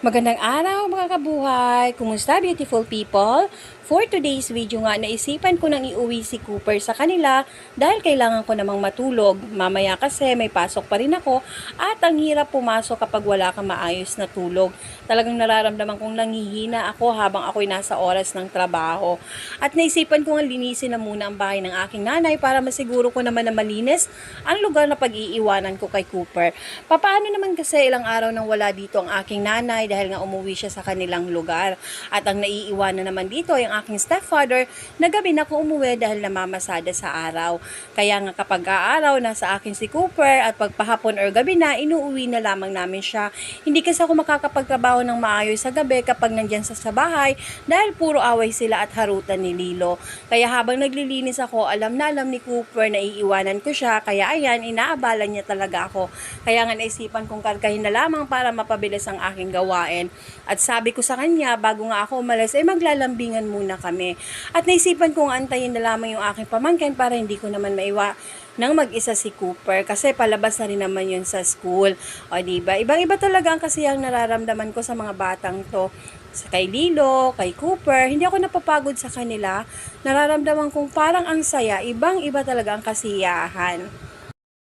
Magandang araw mga kabuhay! Kumusta beautiful people? For today's video nga, naisipan ko nang iuwi si Cooper sa kanila dahil kailangan ko namang matulog. Mamaya kasi may pasok pa rin ako at ang hirap pumasok kapag wala kang maayos na tulog. Talagang nararamdaman kong nangihina ako habang ako'y nasa oras ng trabaho. At naisipan ko nga linisin na muna ang bahay ng aking nanay para masiguro ko naman na malinis ang lugar na pag-iiwanan ko kay Cooper. Papaano naman kasi ilang araw nang wala dito ang aking nanay dahil nga umuwi siya sa kanilang lugar. At ang naiiwanan naman dito ay ang aking stepfather na gabi na ko umuwi dahil namamasada sa araw. Kaya nga kapag aaraw nasa akin si Cooper at pagpahapon or gabi na, inuuwi na lamang namin siya. Hindi kasi ako makakapagtrabaho ng maayos sa gabi kapag nandyan sa, sa bahay dahil puro away sila at harutan ni Lilo. Kaya habang naglilinis ako, alam na alam ni Cooper na iiwanan ko siya. Kaya ayan, inaabala niya talaga ako. Kaya nga naisipan kong karkahin na lamang para mapabilis ang aking gawain. At sabi ko sa kanya, bago nga ako umalis, ay maglalambingan muna kami. At naisipan kong antayin na lamang yung aking pamangkin para hindi ko naman maiwa nang mag-isa si Cooper kasi palabas na rin naman yun sa school. O diba? Ibang-iba talaga ang kasi ang nararamdaman ko sa mga batang to. Sa kay Lilo, kay Cooper, hindi ako napapagod sa kanila. Nararamdaman kong parang ang saya, ibang-iba talaga ang kasiyahan.